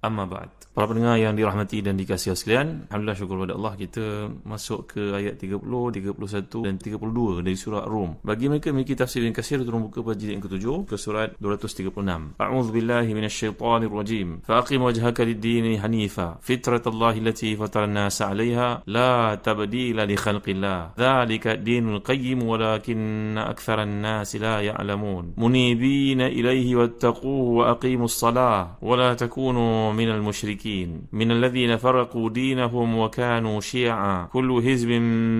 Amma ba'd. Para pendengar yang dirahmati dan dikasihi sekalian, alhamdulillah syukur kepada Allah kita masuk ke ayat 30, 31 dan 32 dari surah Rum. Bagi mereka memiliki tafsir yang kasir turun buka pada jilid yang ketujuh ke surat 236. A'udzu billahi minasyaitonir rajim. Faqim wajhaka lid-din hanifa, fitratallahi allati fatara an-nas 'alayha, la tabdila li khalqillah. Dzalika ad-dinul qayyim walakinna aktsara an-nas la ya'lamun. Munibina ilayhi wattaquhu wa aqimus salah wa la takunu من المشركين من الذين فرقوا دينهم وكانوا شيعا كل حزب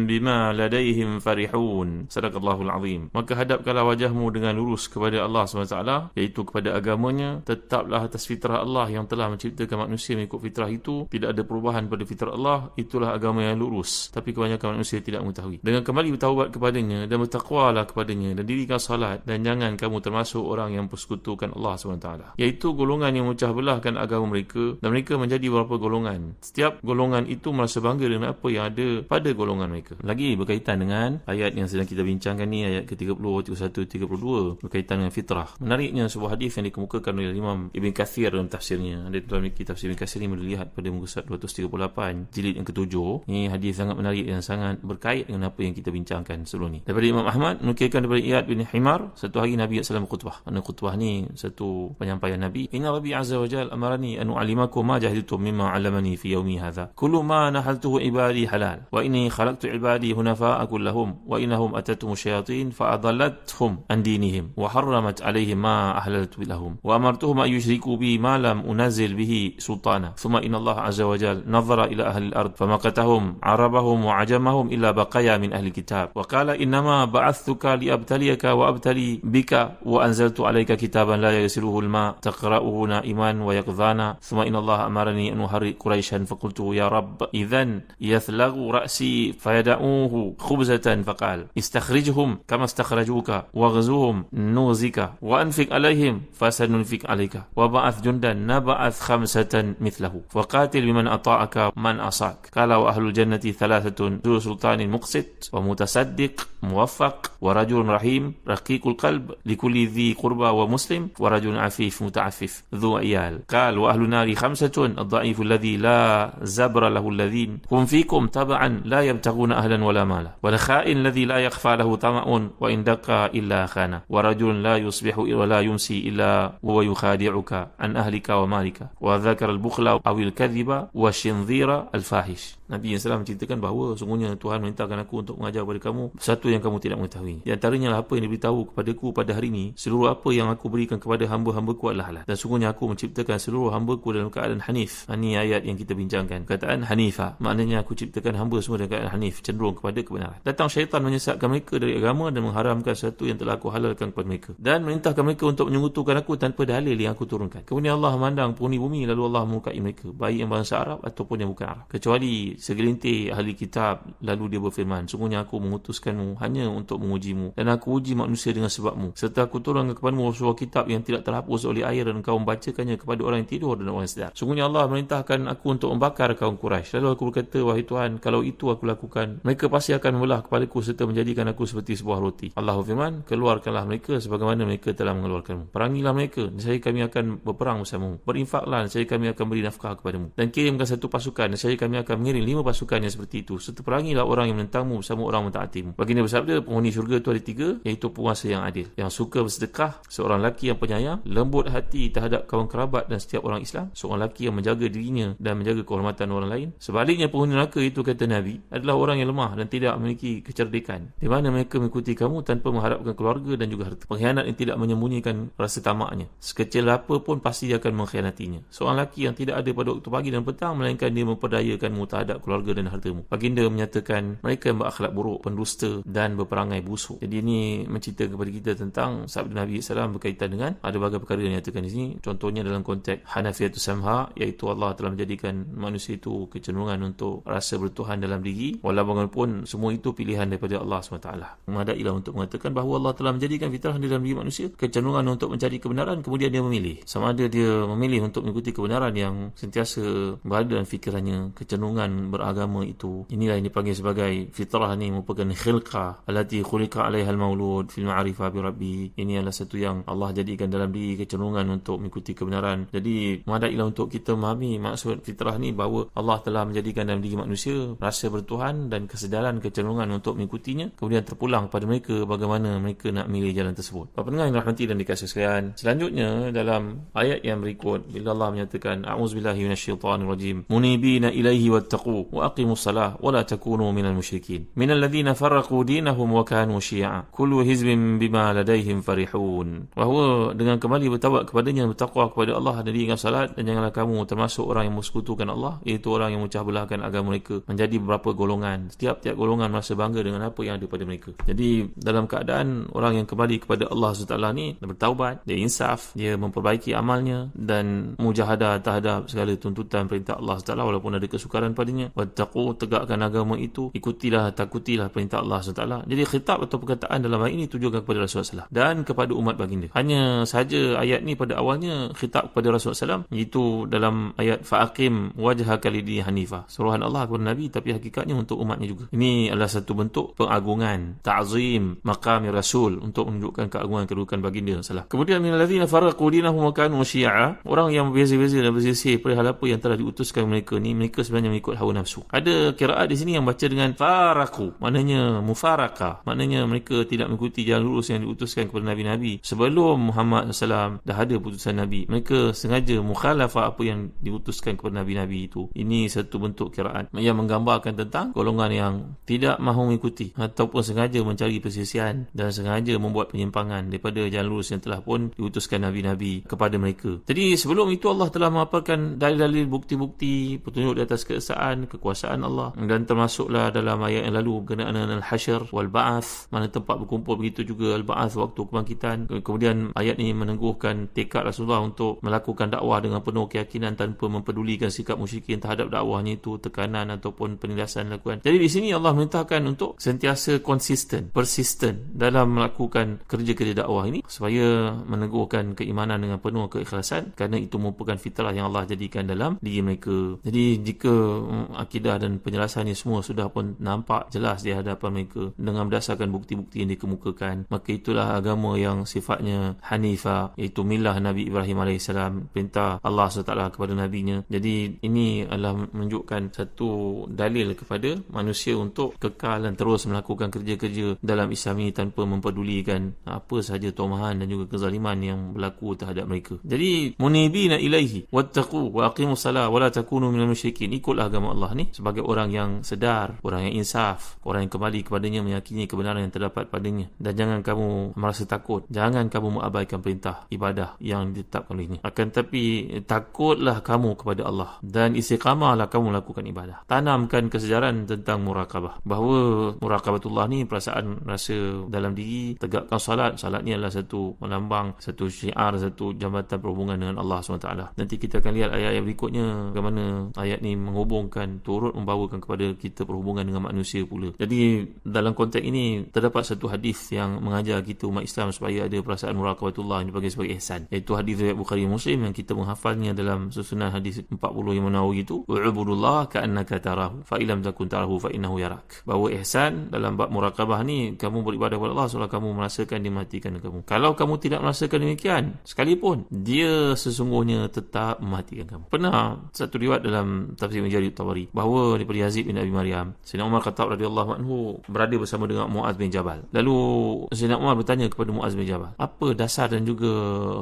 بما لديهم فرحون صدق الله العظيم maka hadapkanlah wajahmu dengan lurus kepada Allah SWT iaitu kepada agamanya tetaplah atas fitrah Allah yang telah menciptakan manusia mengikut fitrah itu tidak ada perubahan pada fitrah Allah itulah agama yang lurus tapi kebanyakan manusia tidak mengetahui dengan kembali bertaubat kepadanya dan bertakwalah kepadanya dan dirikan salat dan jangan kamu termasuk orang yang persekutukan Allah SWT iaitu golongan yang memecah belahkan agama mereka mereka dan mereka menjadi beberapa golongan. Setiap golongan itu merasa bangga dengan apa yang ada pada golongan mereka. Lagi berkaitan dengan ayat yang sedang kita bincangkan ni ayat ke-30, 31, 32 berkaitan dengan fitrah. Menariknya sebuah hadis yang dikemukakan oleh Imam Ibn Kathir dalam tafsirnya. Ada tuan memiliki tafsir Ibn Kathir ni boleh lihat pada muka surat 238 jilid yang ketujuh. Ini hadis sangat menarik dan sangat berkait dengan apa yang kita bincangkan sebelum ni. Daripada Imam Ahmad menukilkan daripada Iyad bin Himar satu hari Nabi SAW khutbah. Kerana khutbah ni satu penyampaian Nabi. Inna Rabbi Azza wa Jal amarani an أعلمكم ما جهلتم مما علمني في يومي هذا. كل ما نحلته عبادي حلال. وإني خلقت عبادي هنفاء كلهم. وإنهم أتتهم الشياطين فأضلتهم عن دينهم. وحرمت عليهم ما أحللت لهم. وأمرتهم أن يشركوا بي ما لم أنزل به سلطانا. ثم إن الله عز وجل نظر إلى أهل الأرض فمقتهم عربهم وعجمهم إلا بقايا من أهل الكتاب. وقال إنما بعثتك لأبتليك وأبتلي بك وأنزلت عليك كتابا لا يغسله الماء. تقرأه نائما ويقظانا. ثم إن الله أمرني أن أحرق قريشا فقلت يا رب إذا يثلغ رأسي فيدعوه خبزة فقال استخرجهم كما استخرجوك واغزوهم نوزك وأنفق عليهم فسننفق عليك وبعث جندا نبعث خمسة مثله وقاتل بمن أطاعك من أصاك. قال وأهل الجنة ثلاثة ذو سلطان مقسط ومتصدق موفق ورجل رحيم رقيق القلب لكل ذي قربى ومسلم ورجل عفيف متعفف ذو عيال. قال وأهل النار خمسة الضعيف الذي لا زبر له الذين هم فيكم تبعا لا يبتغون أهلا ولا مالا والخائن الذي لا يخفى له طمع وإن دق إلا خانه ورجل لا يصبح ولا يمسي إلا وهو يخادعك عن أهلك ومالك وذكر البخل أو الكذب والشنظير الفاحش Nabi SAW menceritakan bahawa sungguhnya Tuhan memerintahkan aku untuk mengajar kepada kamu satu yang kamu tidak mengetahui. Di antaranya lah apa yang diberitahu kepadaku pada hari ini, seluruh apa yang aku berikan kepada hamba-hambaku adalah halal. Dan sungguhnya aku menciptakan seluruh hambaku dalam keadaan hanif. Ini ayat yang kita bincangkan. Kataan hanifa. Maknanya aku ciptakan hamba semua dalam keadaan hanif, cenderung kepada kebenaran. Datang syaitan menyesatkan mereka dari agama dan mengharamkan sesuatu yang telah aku halalkan kepada mereka. Dan merintahkan mereka untuk menyekutukan aku tanpa dalil yang aku turunkan. Kemudian Allah memandang penghuni bumi lalu Allah memukai mereka. Baik yang bangsa Arab ataupun yang bukan Arab. Kecuali segelintir ahli kitab lalu dia berfirman sungguhnya aku mengutuskanmu hanya untuk mengujimu dan aku uji manusia dengan sebabmu serta aku turunkan kepadamu sebuah kitab yang tidak terhapus oleh air dan kau membacakannya kepada orang yang tidur dan orang sedar. Sungguhnya Allah merintahkan aku untuk membakar kaum Quraisy. Lalu aku berkata wahai Tuhan kalau itu aku lakukan mereka pasti akan membelah kepadaku serta menjadikan aku seperti sebuah roti. Allah firman keluarkanlah mereka sebagaimana mereka telah mengeluarkanmu. Perangilah mereka saya kami akan berperang bersamamu. Berinfaklah saya kami akan beri nafkah kepadamu. Dan kirimkan satu pasukan saya kami akan mengirim lima pasukan yang seperti itu. Serta perangilah orang yang menentangmu bersama orang mentaatimu. Baginda bersabda penghuni syurga itu ada tiga iaitu penguasa yang adil yang suka bersedekah seorang lelaki yang penyayang lembut hati terhadap kawan kerabat dan setiap orang Islam seorang lelaki yang menjaga dirinya dan menjaga kehormatan orang lain sebaliknya penghuni neraka itu kata Nabi adalah orang yang lemah dan tidak memiliki kecerdikan di mana mereka mengikuti kamu tanpa mengharapkan keluarga dan juga harta pengkhianat yang tidak menyembunyikan rasa tamaknya sekecil apapun pasti dia akan mengkhianatinya seorang lelaki yang tidak ada pada waktu pagi dan petang melainkan dia memperdayakanmu terhadap keluarga dan hartamu. Baginda menyatakan mereka yang berakhlak buruk, pendusta dan berperangai busuk. Jadi ini mencerita kepada kita tentang sabda Nabi SAW berkaitan dengan ada berbagai perkara yang nyatakan di sini. Contohnya dalam konteks Hanafiyatus Samha iaitu Allah telah menjadikan manusia itu kecenderungan untuk rasa bertuhan dalam diri walaupun pun semua itu pilihan daripada Allah SWT. Memadailah untuk mengatakan bahawa Allah telah menjadikan fitrah dalam diri manusia kecenderungan untuk mencari kebenaran kemudian dia memilih. Sama ada dia memilih untuk mengikuti kebenaran yang sentiasa berada dalam fikirannya kecenderungan beragama itu. Inilah yang dipanggil sebagai fitrah ni merupakan khilqah alati khuliqa alaiha al-maulud fil ma'rifah bi rabbi. Ini adalah satu yang Allah jadikan dalam diri kecenderungan untuk mengikuti kebenaran. Jadi memadailah untuk kita memahami maksud fitrah ni bahawa Allah telah menjadikan dalam diri manusia rasa bertuhan dan kesedaran kecenderungan untuk mengikutinya kemudian terpulang pada mereka bagaimana mereka nak milih jalan tersebut. Bapak pendengar yang rahmati dan dikasih sekalian. Selanjutnya dalam ayat yang berikut bila Allah menyatakan a'udzubillahi minasyaitonirrajim munibina ilaihi wattaqu wa aqimus salah wa la takunu minal musyrikin minal ladzina farraqu dinahum wa kanu syi'a kullu hizbin bima ladaihim farihun bahawa dengan kembali bertawab kepadanya bertakwa kepada Allah dan dirikan salat dan janganlah kamu termasuk orang yang mensekutukan Allah iaitu orang yang memecah belahkan agama mereka menjadi beberapa golongan. Setiap-tiap golongan merasa bangga dengan apa yang ada pada mereka. Jadi dalam keadaan orang yang kembali kepada Allah SWT ni bertaubat dia insaf dia memperbaiki amalnya dan mujahadah terhadap segala tuntutan perintah Allah SWT walaupun ada kesukaran padanya. Wattaqu tegakkan agama itu ikutilah takutilah perintah Allah SWT jadi khitab atau perkataan dalam ayat ini tujukan kepada Rasulullah SAW dan kepada umat baginda. Hanya saja ayat ni pada awalnya khitab kepada Rasulullah SAW iaitu dalam ayat fa'aqim wajah kalidi hanifah. Suruhan Allah kepada Nabi tapi hakikatnya untuk umatnya juga. Ini adalah satu bentuk pengagungan ta'zim maqami Rasul untuk menunjukkan keagungan kedudukan baginda SAW kemudian minalladzina faraqu dinahum wa kanu syi'a. Orang yang berbeza-beza dan bersisih perihal apa yang telah diutuskan mereka ni mereka sebenarnya mengikut hawa nafsu. Ada kiraat di sini yang baca dengan faraku maknanya mufaraka. Maknanya mereka tidak mengikuti jalan lurus yang diutuskan kepada nabi-nabi sebelum Muhammad SAW dah ada putusan nabi. Mereka sengaja mukhalafah apa yang diutuskan kepada nabi-nabi itu. Ini satu bentuk kiraat yang menggambarkan tentang golongan yang tidak mahu mengikuti ataupun sengaja mencari persisian dan sengaja membuat penyimpangan daripada jalan lurus yang telah pun diutuskan nabi-nabi kepada mereka. Jadi sebelum itu Allah telah memaparkan dalil-dalil bukti-bukti petunjuk di atas keesaan kekuasaan Allah. Dan termasuklah dalam ayat yang lalu berkenaan al-hasyr wal ba'ath mana tempat berkumpul begitu juga al-ba'ath waktu kebangkitan. Kemudian ayat ini meneguhkan tekad Rasulullah untuk melakukan dakwah dengan penuh keyakinan tanpa mempedulikan sikap musyrikin terhadap dakwahnya itu tekanan ataupun penindasan lakukan jadi di sini Allah merintahkan untuk sentiasa konsisten persisten dalam melakukan kerja-kerja dakwah ini supaya meneguhkan keimanan dengan penuh keikhlasan kerana itu merupakan fitrah yang Allah jadikan dalam diri mereka. Jadi jika um, akidah dan penjelasannya semua sudah pun nampak jelas di hadapan mereka dengan berdasarkan bukti-bukti yang dikemukakan, maka itulah agama yang sifatnya hanifah iaitu milah Nabi Ibrahim AS perintah Allah SWT kepada nabinya. Jadi ini adalah menunjukkan satu dalil kepada manusia untuk kekal dan terus melakukan kerja-kerja dalam Islam ini tanpa mempedulikan apa sahaja tomahan dan juga kezaliman yang berlaku terhadap mereka. Jadi munibina ilaihi wattaqu wa aqimu salat wa la takunu minal musyrikin ikutlah agama Allah ni sebagai orang yang sedar orang yang insaf orang yang kembali kepadanya meyakini kebenaran yang terdapat padanya dan jangan kamu merasa takut jangan kamu mengabaikan perintah ibadah yang ditetapkan olehnya akan takutlah kamu kepada Allah. Dan istiqamahlah kamu melakukan ibadah. Tanamkan kesedaran tentang muraqabah bahawa muraqabatullah ni perasaan rasa dalam diri tegakkan salat. Salat ni adalah satu melambang satu syiar satu jambatan perhubungan dengan Allah SWT. Nanti kita akan lihat ayat-ayat berikutnya bagaimana ayat ni menghubungkan turut membawakan kepada kita perhubungan dengan manusia pula. Jadi dalam konteks ini terdapat satu hadis yang mengajar kita umat Islam supaya ada perasaan muraqabatullah yang dipanggil sebagai ihsan. Iaitu hadis riwayat Bukhari Muslim yang kita menghafalnya dalam susunan hadis 40 yang menawi itu wa'budullah ka'annaka tarahu fa ilam takun tarahu fa innahu yarak bahawa ihsan dalam bab muraqabah ni kamu beribadah kepada Allah seolah kamu merasakan dia matikan kamu kalau kamu tidak merasakan demikian sekalipun dia sesungguhnya tetap mematikan kamu. Pernah satu riwayat dalam tafsir Majari Tawari bahawa daripada Yazid bin Abi Maryam, Sayyidina Umar Khattab radhiyallahu anhu berada bersama dengan Muaz bin Jabal. Lalu Sayyidina Umar bertanya kepada Muaz bin Jabal, apa dasar dan juga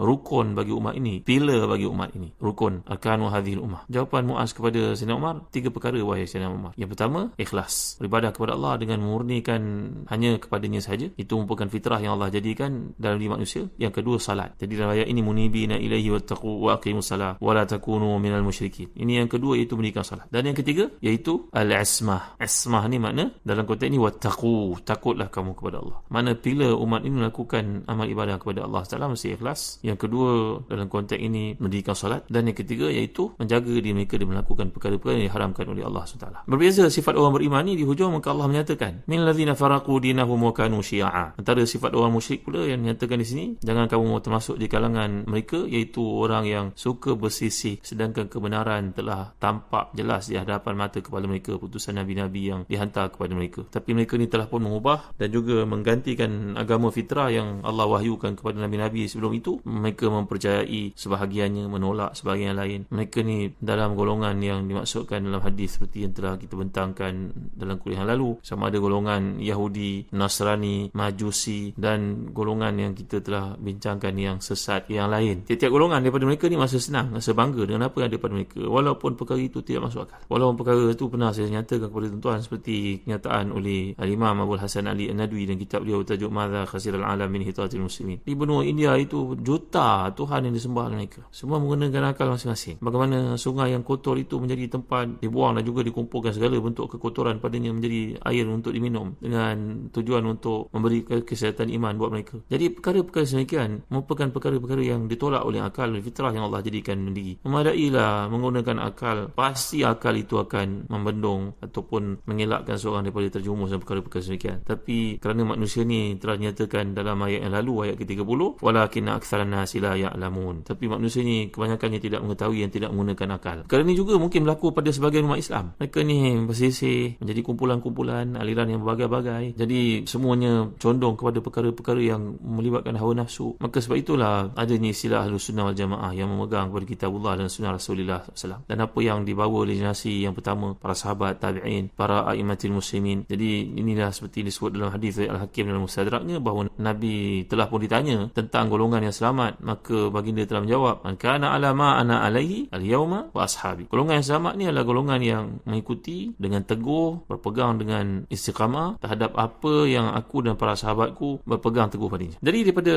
rukun bagi umat ini? Pilar bagi umat ini. Rukun arkanu hadhil ummah. Jawapan Muaz kepada Sayyidina Umar, tiga perkara wahai Sayyidina Umar. Yang pertama, ikhlas. Beribadah kepada Allah dengan memurnikan hanya kepadanya sahaja. Itu merupakan fitrah yang Allah jadikan dalam diri manusia. Yang kedua, salat. Jadi dalam ayat ini munibina ilaihi wattaqu wa aqimus salat wa la takunu minal musyrikin. Ini yang kedua iaitu mendirikan salat. Dan yang ketiga iaitu al-ismah. Ismah ni makna dalam konteks ni wattaqu, takutlah kamu kepada Allah. Mana bila umat ini melakukan amal ibadah kepada Allah Taala mesti ikhlas. Yang kedua dalam konteks ini mendirikan solat dan yang ketiga iaitu menjaga diri mereka dan melakukan perkara-perkara yang diharamkan oleh Allah SWT. Berbeza sifat orang beriman ni di hujung maka Allah menyatakan min ladzina faraqu dinahum wa kanu syi'a. Antara sifat orang musyrik pula yang menyatakan di sini jangan kamu termasuk di kalangan mereka iaitu orang yang suka bersisih sedangkan kebenaran telah tampak jelas di hadapan mata kepada mereka putusan nabi-nabi yang dihantar kepada mereka. Tapi mereka ni telah pun mengubah dan juga menggantikan agama fitrah yang Allah wahyukan kepada nabi-nabi sebelum itu. Mereka mempercayai sebahagiannya menolak sebahagian lain. Mereka ni dalam golongan yang dimaksudkan dalam hadis seperti yang telah kita bentangkan dalam kuliah yang lalu sama ada golongan Yahudi, Nasrani, Majusi dan golongan yang kita telah bincangkan yang sesat yang lain. Tiap-tiap golongan daripada mereka ni masa senang, masa bangga dengan apa yang ada pada mereka walaupun perkara itu tidak masuk akal. Walaupun perkara itu pernah saya nyatakan kepada tuan-tuan seperti kenyataan oleh Al-Imam Abu Hasan Ali An-Nadwi dan kitab dia bertajuk Madza Khasiral Alam min Hitatil Muslimin. Di benua India itu juta Tuhan yang disembah oleh mereka. Semua menggunakan akal masing-masing. Bagaimana sungai yang kotor itu menjadi tempat dibuang dan juga dikumpulkan segala bentuk kekotoran padanya menjadi air untuk diminum dengan tujuan untuk memberi kesihatan iman buat mereka. Jadi perkara-perkara semikian merupakan perkara-perkara yang ditolak oleh akal dan fitrah yang Allah jadikan mendiri. Memadailah menggunakan akal. Pasti akal itu akan membendung ataupun mengelakkan seorang daripada terjumus dalam perkara-perkara semikian. Tapi kerana manusia ni telah nyatakan dalam ayat yang lalu ayat ke-30 walakin aktsaran nasi la ya'lamun. Tapi manusia ni kebanyakannya tidak mengetahui yang tidak menggunakan akal. Perkara ni juga mungkin berlaku pada sebagian umat Islam. Mereka ni bersisih menjadi kumpulan-kumpulan aliran yang berbagai-bagai. Jadi semuanya condong kepada perkara-perkara yang melibatkan hawa nafsu. Maka sebab itulah adanya istilah Ahlus Sunnah wal Jamaah yang memegang kepada kitabullah dan sunnah Rasulullah SAW. Dan apa yang dibawa oleh generasi yang pertama para sahabat tabi'in, para a'immatil muslimin. Jadi inilah seperti disebut dalam hadis Al-Hakim dalam Mustadraknya bahawa Nabi telah pun ditanya tentang golongan yang selamat maka baginda telah menjawab man kana ala ma ana alaihi al-yauma wa ashabi. Golongan yang selamat ni adalah golongan yang mengikuti dengan teguh berpegang dengan istiqamah terhadap apa yang aku dan para sahabatku berpegang teguh padanya. Jadi daripada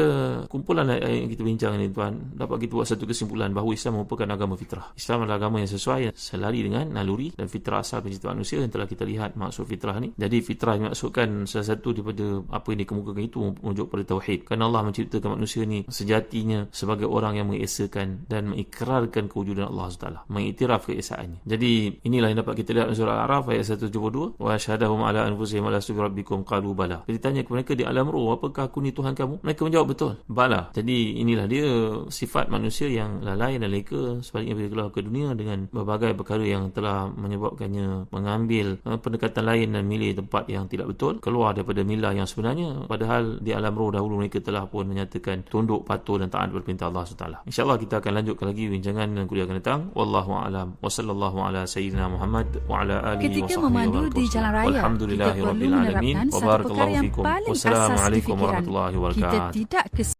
kumpulan yang kita bincang ini tuan dapat kita buat satu kesimpulan bahawa Islam merupakan agama fitrah. Islam adalah agama yang sesuai selari dengan naluri dan fitrah asal penciptaan manusia yang telah kita lihat maksud fitrah ni. Jadi fitrah yang maksudkan salah satu daripada apa yang dikemukakan itu merujuk pada tauhid. Kerana Allah menciptakan manusia ni sejatinya sebagai orang yang mengesakan dan mengikrarkan kewujudan Allah SWT mengiktiraf keesaannya. Jadi inilah yang dapat kita lihat dalam surah Al-A'raf ayat 172 wa syahadahum ala anfusihim ala subi rabbikum. Qalu bala. Jadi tanya kepada mereka di alam roh apakah aku ni Tuhan kamu? Mereka menjawab betul. Bala. Jadi inilah dia sifat manusia yang lalai dan leka. Sebaliknya bila keluar ke dunia dengan berbagai perkara yang telah menyebabkannya mengambil uh, pendekatan lain dan milih tempat yang tidak betul keluar daripada milah yang sebenarnya. Padahal di alam roh dahulu mereka telah pun menyatakan tunduk patuh dan taat berperintah Allah SWT insyaAllah kita akan lanjutkan lagi bincangan dan kuliah akan datang. Wallahu a'lam. Wa sallallahu ala sayyidina Muhammad wa ala alihi wa Ketika sahbihi memandu wa di jalan raya, kita alamin. wa barakallahu yang fikum. paling asas wassalamualaikum di fikiran. Kita tidak kes